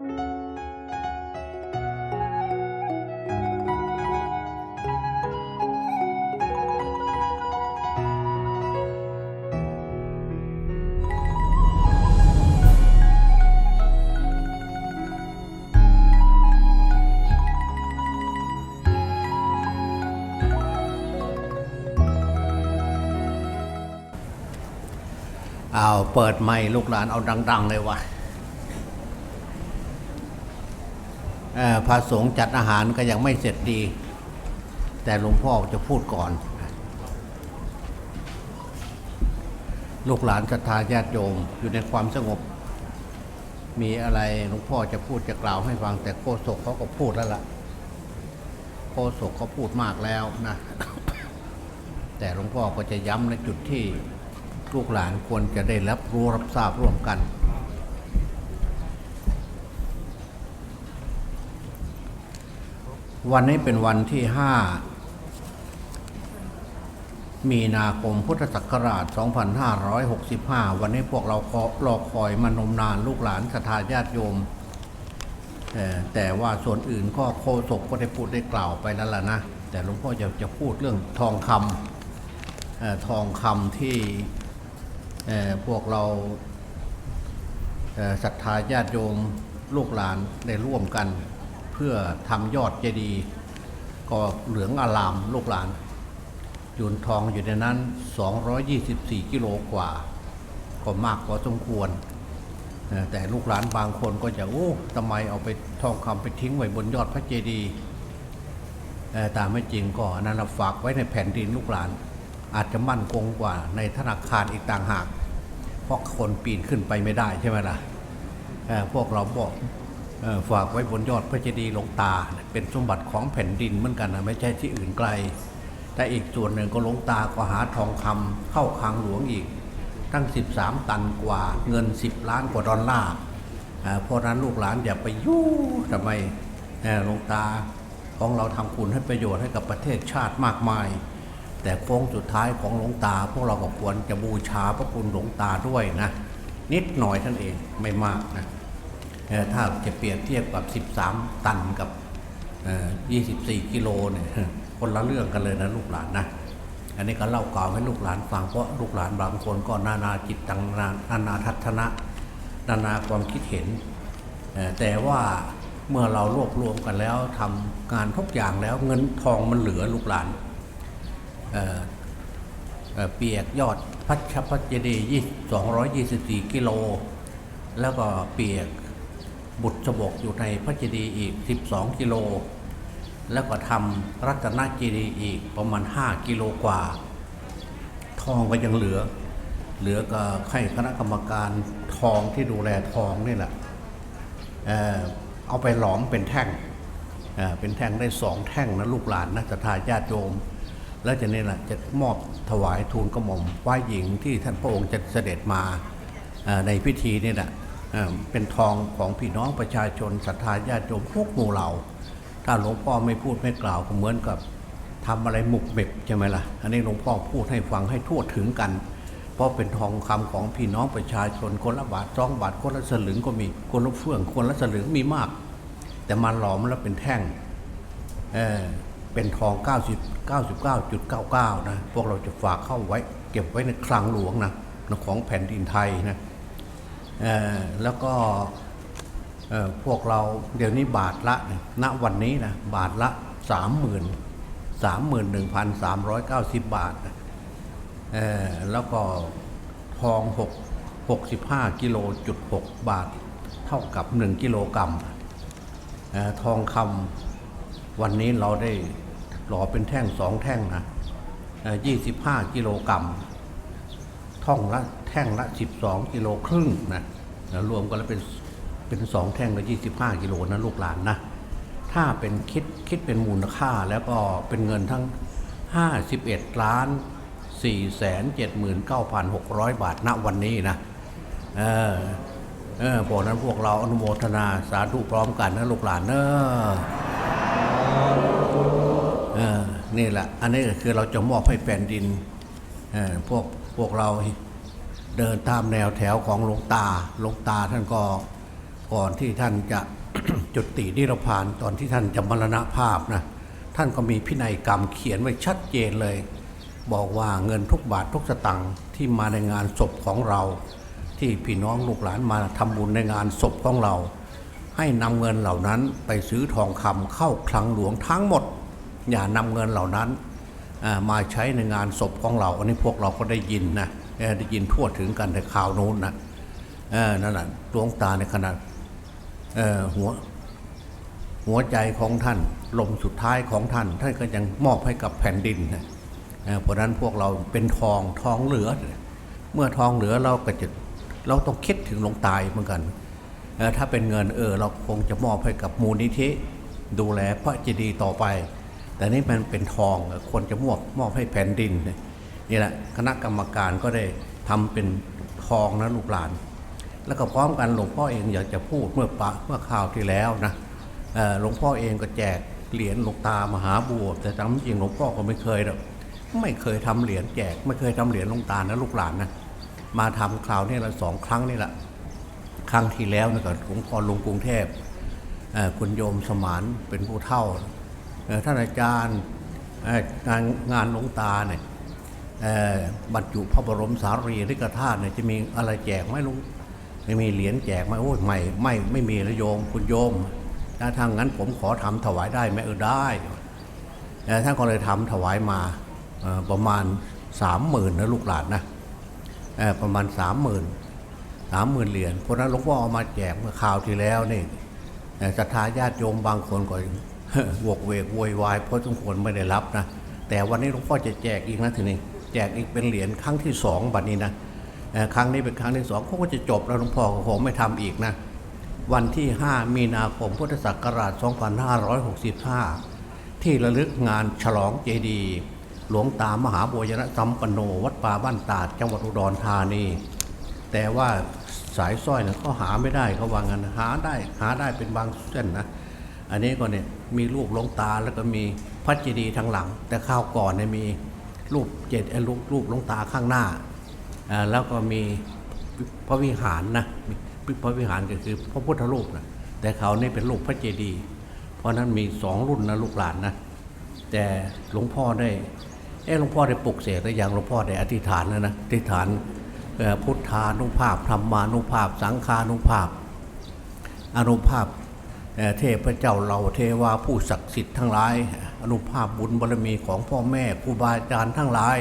เอาเปิดไมค์ลูกหลานเอาดัง ๆ เลยวะเอ่อ พระสงฆ์จัดอาหารก็ยังไม่เสร็จดี แต่หลวงพ่อจะพูดก่อน ลูกหลานศรัทธาญาติโยมอยู่ในความสงบ มีอะไรหลวงพ่อจะพูดจะกล่าวให้ฟัง แต่โคศกเขาก็พูดแล้วล่ะโคศกเขาพูดมากแล้วนะแต่หลวงพ่อก็จะย้ำในจุดที่ลูกหลานควรจะได้รับรู้รับทราบร่วมกัน วันนี้เป็นวันที่ห้ามีนาคมพุทธศักราช 2565 วันนี้พวกเราขอรอคอยมานมนานลูกหลานศรัทธาญาติโยม แต่ว่าส่วนอื่นก็โคศกก็ได้พูดได้กล่าวไปแล้วล่ะนะ แต่หลวงพ่อจะจะพูดเรื่องทองคำออทองคำที่พวกเราศรัทธาญาติโยมลูกหลานได้ร่วมกัน พื่อทำยอดเจดีย์ก็เหลืองอลามลูกหลานยุนทองอยู่ในนั้น 224 กิโลกว่า ก็มากพอสมควร แต่ลูกหลานบางคนก็จะโอ้ทำไมเอาไปทองคำไปทิ้งไว้บนยอดพระเจดีย์เอ่ตามไม่จริงก็อนนั้นเราฝากไว้ในแผ่นดินลูกหลาน อาจจะมั่นคงกว่าในธนาคารอีกต่างหาก เพราะคนปีนขึ้นไปไม่ได้ใช่ไหมล่ะพวกเราบอก ฝากไว้บนยอดพระเจดีย์หลวงตา เป็นสมบัติของแผ่นดินเหมือนกันนะไม่ใช่ที่อื่นไกล แต่อีกส่วนหนึ่งก็หลวงตาก็หาทองคำเข้าคลังหลวงอีกตั้ง 13 ตันกว่าเงิน 10 ล้านกว่าดอลลาร์อ่าเพราะนั้นลูกหลานอย่าไปยุ่ทำไมหลวงตาของเราทำคุณให้ประโยชน์ให้กับประเทศชาติมากมาย แต่โค้งสุดท้ายของหลวงตา พวกเราก็ควรจะบูชาพระคุณหลวงตาด้วยนะ นิดหน่อยท่านเองไม่มากนะ ถ้าจะเปรียบเทียบกับ 13 ตันกับเอ่อ24 กิโลเนี่ยคนละเรื่องกันเลยนะลูกหลานนะ อันนี้ก็เล่ากล่าวให้ลูกหลานฟังเพราะลูกหลานบางคนก็นานาจิตตังนานานาทัศนะ นานาความคิดเห็น แต่ว่าเมื่อเรารวบรวมกันแล้วทำงานทุกอย่างแล้วเงินทองมันเหลือลูกหลานเเเปียกยอดพัชพัชเจดีย์224กิโล แล้วก็เปียก บุตรสบกอยู่ในพระเจดีย์อีก 12 กิโล แล้วก็ทำรัตนเจดีย์อีกประมาณ 5 กิโลกว่า ทองก็ยังเหลือ เหลือก็ให้คณะกรรมการทองที่ดูแลทองนี่แหละเอ่อเอาไปหลอมเป็นแท่งเอ่อเป็นแท่งได้สองแท่งนะลูกหลานนะศรัทธาญาติโยม แล้วจะนี่แหละจะมอบถวายทูลกระหม่อมไหว้หญิงที่ท่านพระองค์จะเสด็จมาอ่อในพิธีนี่แหละ เป็นทองของพี่น้องประชาชนศรัทธาญาติโยมทุกหมู่เหล่า ถ้าหลวงพ่อไม่พูดไม่กล่าวก็เหมือนกับทำอะไรหมุกเบ็บใช่ไหมล่ะ อันนี้หลวงพ่อพูดให้ฟังให้ทั่วถึงกัน เพราะเป็นทองคำของพี่น้องประชาชนคนละบาทสองบาทคนละสลึงก็มีคนละเฟื่องคนละสลึงมีมาก แต่มาหลอมแล้วเป็นแท่งเออเป็นทอง 90 99.99 นะ พวกเราจะฝากเข้าไว้ เก็บไว้ในคลังหลวงนะของแผ่นดินไทยนะ แล้วก็พวกเราเดี๋ยวนี้บาทละณวันนี้นะบาทละสามหมื่นสามหมื่นหนึ่งพันสามร้อยเก้าสิบบาทเออแล้วก็ทองหกหกสิบห้ากิโลจุดหกบาท เท่ากับหนึ่งกิโลกรัมออทองคำวันนี้เราได้หล่อเป็นแท่งสองแท่งนะยี่สิบห้ากิโลกรัมท่องละ แท่งละ 12 กิโลครึ่งนะแล้วรวมกันแล้วเป็นเป็นสองแท่งละ25 กิโลนะลูกหลานนะ ถ้าเป็นคิดคิดเป็นมูลค่าแล้วก็เป็นเงินทั้ง 51 ล้าน 479,600 บาทณวันนี้นะ เออเออพวกนั้นพวกเราอนุโมทนาสาธุพร้อมกันนะลูกหลานเนอะเออนี่แหละ อันนี้คือเราจะมอบให้แผ่นดินเออพวกพวกเรา เดินตามแนวแถวของหลวงตาหลวงตาท่านก็ก่อนที่ท่านจะจุตินิรพานตอนที่ท่านจะมรณภาพนะท่านก็มีพินัยกรรมเขียนไว้ชัดเจนเลย บอกว่าเงินทุกบาททุกสตังค์ที่มาในงานศพของเรา ที่พี่น้องลูกหลานมาทำบุญในงานศพของเรา ให้นำเงินเหล่านั้นไปซื้อทองคำเข้าคลังหลวงทั้งหมด อย่านำเงินเหล่านั้นมาใช้ในงานศพของเรา อันนี้พวกเราก็ได้ยินนะ ได้ยินทั่วถึงกันในข่าวโน้นนะนั่นแหละดวงตาในขณะหัวหัวใจของท่านลมสุดท้ายของท่าน ท่านก็ยังมอบให้กับแผ่นดินนะเพราะนั้นพวกเราเป็นทองทองเหลือ เมื่อทองเหลือเราก็จะเราต้องคิดถึงหลวงตายเหมือนกันถ้าเป็นเงินเออเราคงจะมอบให้กับมูลนิธิดูแลพระเจดีย์ต่อไป แต่นี่มันเป็นทองควรจะมอบมอบให้แผ่นดิน นี่แหละคณะกรรมการก็ได้ทำเป็นทองนะลูกหลาน แล้วก็พร้อมกันหลวงพ่อเองอยากจะพูดเมื่อปะเมื่อข่าวที่แล้วนะหลวงพ่อเองก็แจกเหรียญหลวงตามหาบัวแต่จำจริงหลวงพ่อก็ไม่เคยหรอกไม่เคยทำเหรียญแจก ไม่เคยทำเหรียญหลวงตานะลูกหลานนะมาทำคราวนี้ละสองครั้งนี่แหละครั้งที่แล้วนะก็หลวงพ่อลงกรุงเทพคุณโยมสมานเป็นผู้เท่าท่านอาจารย์งานงานหลวงตาเนี่ย บรรจุพระบรมสารีริกธาตุเนี่ยจะมีอะไรแจกไหมลุงไม่มีเหรียญแจกไหมโอ้ยไม่ไม่ไม่มีแล้วโยมคุณโยมถ้าทางนั้นผมขอทำถวายได้ไหมเออได้เอ่ท่านก็เลยทำถวายมาประมาณสามหมื่นนะลูกหลานนะประมาณสามหมื่นสามหมื่นเหรียญเพราะนั้นหลวงพ่อเอามาแจกเมื่อข่าวที่แล้วนี่เอ่อศรัทธาญาติโยมบางคนก็วกเวกโวยวายเพราะทุกคนไม่ได้รับนะแต่วันนี้หลวงพ่อจะแจกอีกนะทีนี้ แจกอีกเป็นเหรียญครั้งที่สองบัดนี้นะครั้งนี้เป็นครั้งที่สองเขาก็จะจบแล้วหลวงพ่อคงไม่ทำอีกนะ วันที่ 5 มีนาคมพุทธศักราช 2565 ที่ระลึกงานฉลองเจดีย์หลวงตามหาบัวยนะสัมปันโนวัดป่าบ้านตาดจังหวัดอุดรธานีแต่ว่าสายสร้อยเนี่ยเขาหาไม่ได้เขาวางั้นหาได้หาได้เป็นบางเส้นนะ อันนี้ก็เนี่ยมีรูปหลวงตาแล้วก็มีพระเจดีย์ทางหลัง แต่ข้าวก่อนเนี่ยมี รูปเจดรูปรูปหลงตาข้างหน้า แล้วก็มีพระวิหารนะพระวิหารก็คือพระพุทธรูปนะแต่เขานี่เป็นรูปพระเจดีย์เพราะนั้นมีสองรุ่นนะลูกหลานนะแต่หลวงพ่อได้เออหลวงพ่อได้ปลุกเสกหรือยังหลวงพ่อได้อธิษฐานแล้วนะอธิษฐานพุทธานุภาพธรรมานุภาพ สังฆานุภาพอนุภาพเทพเจ้าเราเทวาผู้ศักดิ์สิทธิ์ทั้งหลาย อนุภาพบุญบารมีของพ่อแม่ครูบาอาจารย์ทั้งหลาย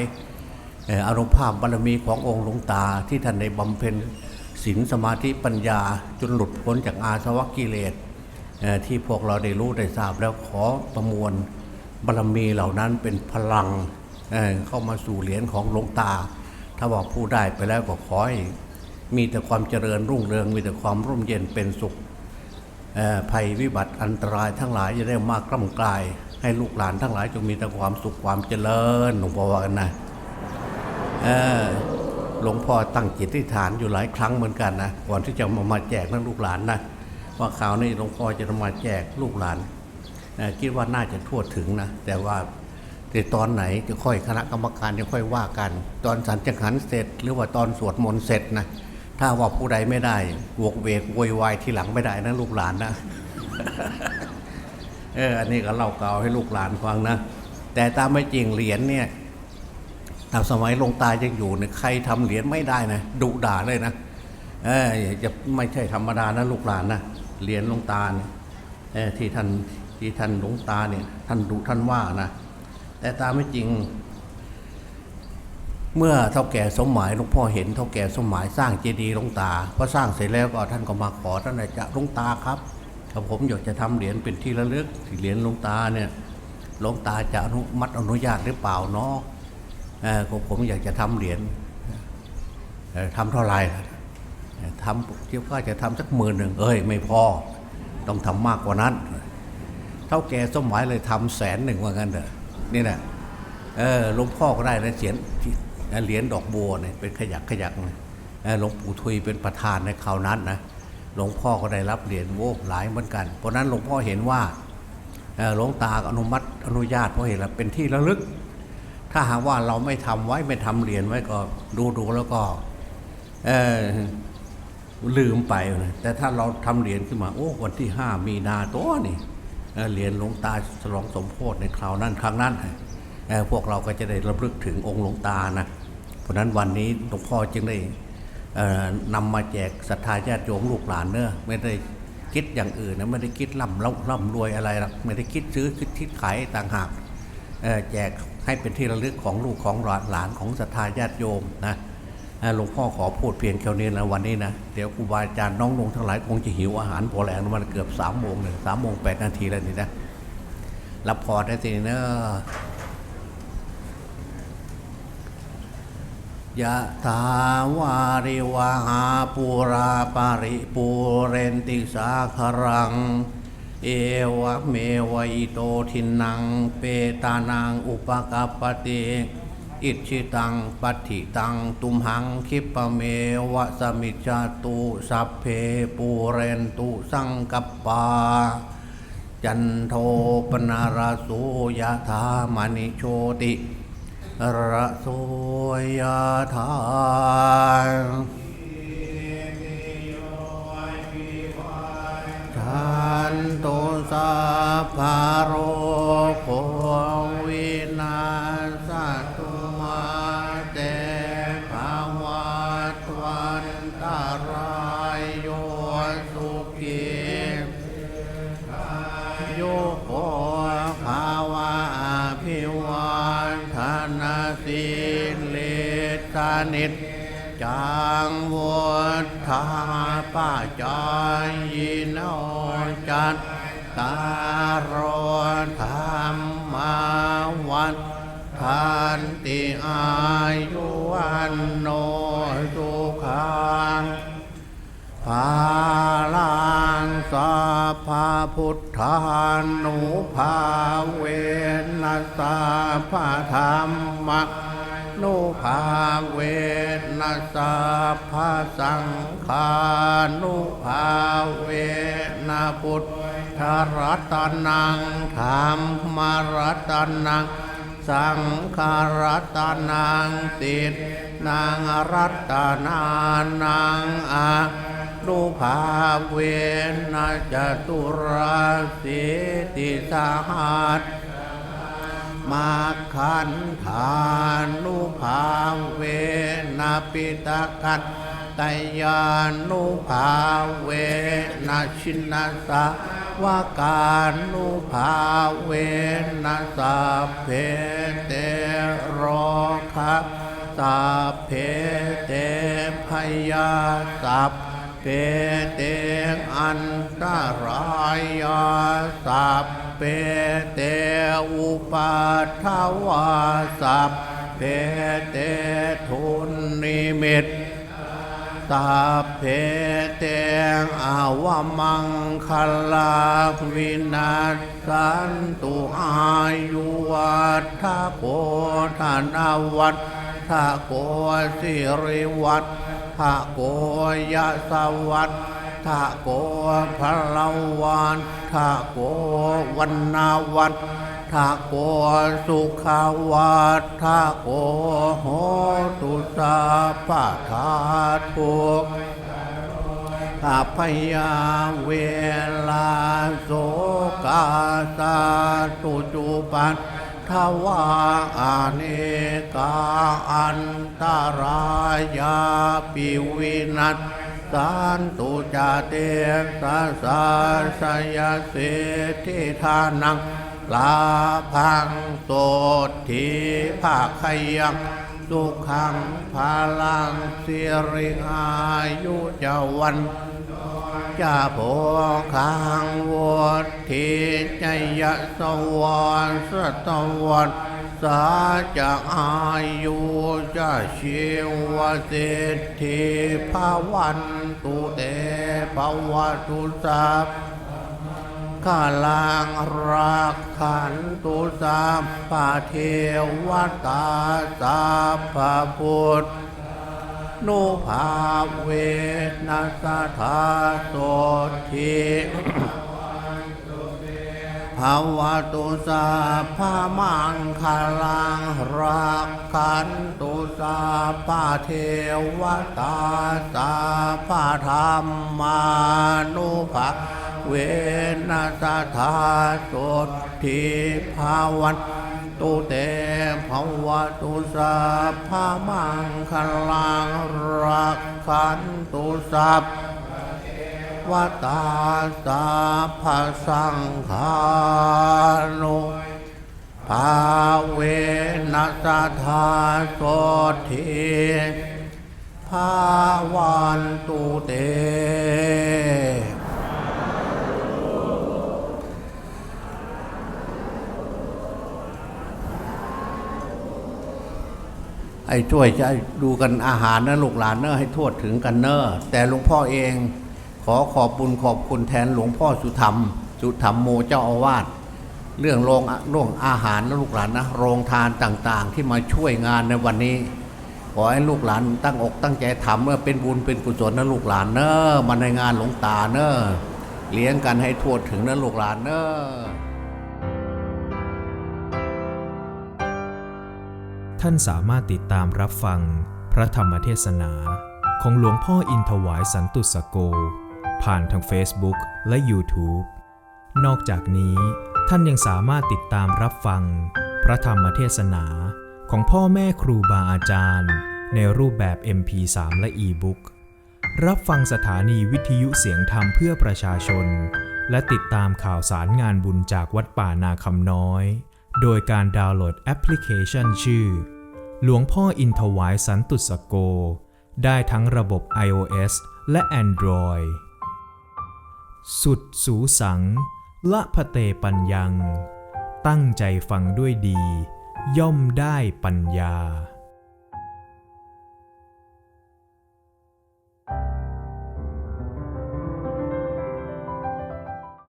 อนุภาพบารมีขององค์หลวงตาที่ท่านได้บำเพ็ญศีลสมาธิปัญญาจนหลุดพ้นจากอาสวะกิเลสที่พวกเราได้รู้ได้ทราบแล้วขอประมวลบารมีเหล่านั้นเป็นพลังเเข้ามาสู่เหรียญของหลวงตา ถ้าว่าผู้ได้ไปแล้วก็ขอให้มีแต่ความเจริญรุ่งเรืองมีแต่ความร่มเย็นเป็นสุขภัยวิบัติอันตรายทั้งหลายจะได้มากกล้ำกลาย ให้ลูกหลานทั้งหลายจงมีแต่ความสุขความเจริญหลวงพ่อว่ากันนะหลวงพ่อตั้งจิตที่ฐานอยู่หลายครั้งเหมือนกันนะก่อนที่จะมามาแจกนั่นลูกหลานนะว่าข่าวนี้หลวงพ่อจะมาแจกลูกหลานคิดว่าน่าจะทั่วถึงนะแต่ว่าแต่ตอนไหนจะค่อยคณะกรรมการจะค่อยว่ากัน ตอนสันจังหันเสร็จ หรือว่าตอนสวดมนต์เสร็จนะถ้าว่าผู้ใดไม่ได้วกเวกโวยวายทีหลังไม่ได้นะลูกหลานนะ เอออันนี้ก็เล่าเก่าให้ลูกหลานฟังนะ แต่ตามไม่จริงเหรียญเนี่ยตามสมัยลงตายังอยู่เนี่ยใครทำเหรียญไม่ได้นะดุด่าเลยนะเออจะไม่ใช่ธรรมดานะลูกหลานนะเหรียญลงตาเนี่ยเออที่ท่านที่ท่านหลวงตาเนี่ยท่านดุท่านว่านะแต่ตามไม่จริง เมื่อเท่าแก่สมหมายหลวงพ่อเห็นเท่าแก่สมหมายสร้างเจดีย์หลวงตาพอสร้างเสร็จแล้วก็ท่านก็มาขอท่านอาจารย์หลวงตาครับ ถ้าผมอยากจะทำเหรียญเป็นที่ระลึกที่เหรียญหลวงตาเนี่ยหลวงตาจะอนุมัติอนุญาตหรือเปล่าเนาะเออก็ผมอยากจะทำเหรียญเอ่อทำเท่าไหร่ทำเที่ยวว่าจะทำสักหมื่นหนึ่งเอ้ยไม่พอต้องทำมากกว่านั้น เท่าแก่สมหมายเลยทำแสนหนึ่งว่างั้นเถอะนี่แหละเออหลวงพ่อก็ได้นะเสียนเหรียญดอกบัวเนี่ยเป็นขยักขยักนะเออหลวงปู่ทุยเป็นประธานในคราวนั้นนะ หลวงพ่อก็ได้รับเหรียญโว้หลายเหมือนกัน เพราะนั้นหลวงพ่อเห็นว่าหลวงตาอนุมัติอนุญาตเพราะเห็นแล้วเป็นที่ระลึก ถ้าหากว่าเราไม่ทำไว้ไม่ทำเหรียญไว้ก็ดูดูแล้วก็ลืมไปนะแต่ถ้าเราทำเหรียญขึ้นมา โอ้วันที่ห้ามีนาตัวนี่เหรียญหลวงตาฉลองสมโพธิในคราวนั้นครั้งนั้นพวกเราก็จะได้ระลึกถึงองค์หลวงตานะเพราะนั้นวันนี้หลวงพ่อจึงได้ นำมาแจกศรัทธาญาติโยมลูกหลานเนอะไม่ได้คิดอย่างอื่นนะไม่ได้คิดร่ำร่ำร่ำรวยอะไรหรอกไม่ได้คิดซื้อคิดคิดขายต่างหากแจกให้เป็นที่ระลึกของลูกของหลานของศรัทธาญาติโยมนะหลวงพ่อขอพูดเพียงแค่นี้นะวันนี้นะเดี๋ยวครูบาอาจารย์น้องลงทั้งหลายคงจะหิวอาหารพอแรงมันเกือบสามโมงเลยสามโมงแปดนาทีแล้วนี่นะรับพอได้สิเนอะ ยะถาวาริวหาปุราปาริปูเรนติสาครัง เอวะเมวะอิโตทินัง เปตานังอุปกัปติอิชิตังปัฏฐิตังตุมหังคิปะเมวะสมิจาตุสัพเพปูเรนตุสังกัปปา จันโทปนาราสุยะธามณิโชติ ระโสยธา นิจจังวุฒาป้าจายโนจัตตารธรรมาวันทันติอายุวันโนสุขังภาลังสัพพพุทธานุภาเวนัสสะพะธรรมะ นุภาเวนัสสะพะสังฆานุภาเวนะพุทธรัตนังธรรมรัตนัง สังฆรัตนังติดนางรัตนานังอานุภาเวนะจตุราสิติสหัส มาคันธานุภาเวนะปิตากัตตยานุภาเวนะชินนาสาวกานุภาเวนะสัพเพเตโรคะสัพเพเตพยาสัพเพเตอันตรายาสัพ เพเตอุปัฏฐวาสัพเพเตทุนนิมิตสัพเพเตอาวมังคลาวินาสันตุอายุวัฏโกธนวัฏทโกสิริวัฏทโกยะสวัฏ ทะโกพลวานทะโกวันนาวัฏทะโกสุขาวัฏทะโกโหตุสาปะทาทุกข้าพยาเวลาโสกาสาตุจุปันทวาอเนกาอันตรายาปิวินั สสันตุจาเตสาสาสยเสทิทานังลาพังโสทีภาคยังสุขังพาลังสิริอายุจาวันจะโพคังวดทีจยะสวรรสตวัน สาจะอายุจะชีวเศรษฐีภาวันตุเตภวตุสัพขาลังรักขันตุสัพพะเทวตาสัพพะพุทธนุภาเวนัสธาโสทิ ภาวะตุสาพามังคลังรักขันตุสาพาเทวตาสาพาธรรมานุภาเวนัสธาสุทิภาวันตุเตภาวะตุสาพามังคลังรักขันตุสา วตาสาภาสังฆานุภาเวนัสธาโสทิภาวันตุเตไอ้ช่วยจะดูกันอาหารนะลูกหลานเนอะให้ทั่วถึงกันเนอะแต่หลวงพ่อเอง อขอบบุญขอบคุณแทนหลวงพ่อสุธรรม สุธรรมโมเจ้าอาวาสเรื่องโรงโรงอาหารนะลูกหลานนะโรงทานต่างๆ ที่มาช่วยงานในวันนี้ ขอให้ลูกหลานตั้งอกตั้งใจทำเมื่อเป็นบุญเป็นกุศลนะลูกหลานเนอะมาในงานหลวงตาเนอะเลี้ยงกันให้ทั่วถึงนะลูกหลานเนอะท่านสามารถติดตามรับฟังพระธรรมเทศนา ของหลวงพ่ออินถวายสันตุสโก ผ่านทาง Facebook และ YouTube นอกจากนี้ท่านยังสามารถติดตามรับฟัง พระธรรมเทศนาของพ่อแม่ครูบาอาจารย์ ในรูปแบบ MP3 และ E-Book รับฟังสถานีวิทยุเสียงธรรมเพื่อประชาชน และติดตามข่าวสารงานบุญจากวัดป่านาคำน้อย โดยการดาวน์โหลดแอปพลิเคชันชื่อ หลวงพ่ออินทวายสันตุสโก ได้ทั้งระบบ iOS และ Android สุดสูสัง ละพะเตปัญญัง ตั้งใจฟังด้วยดี ย่อมได้ปัญญา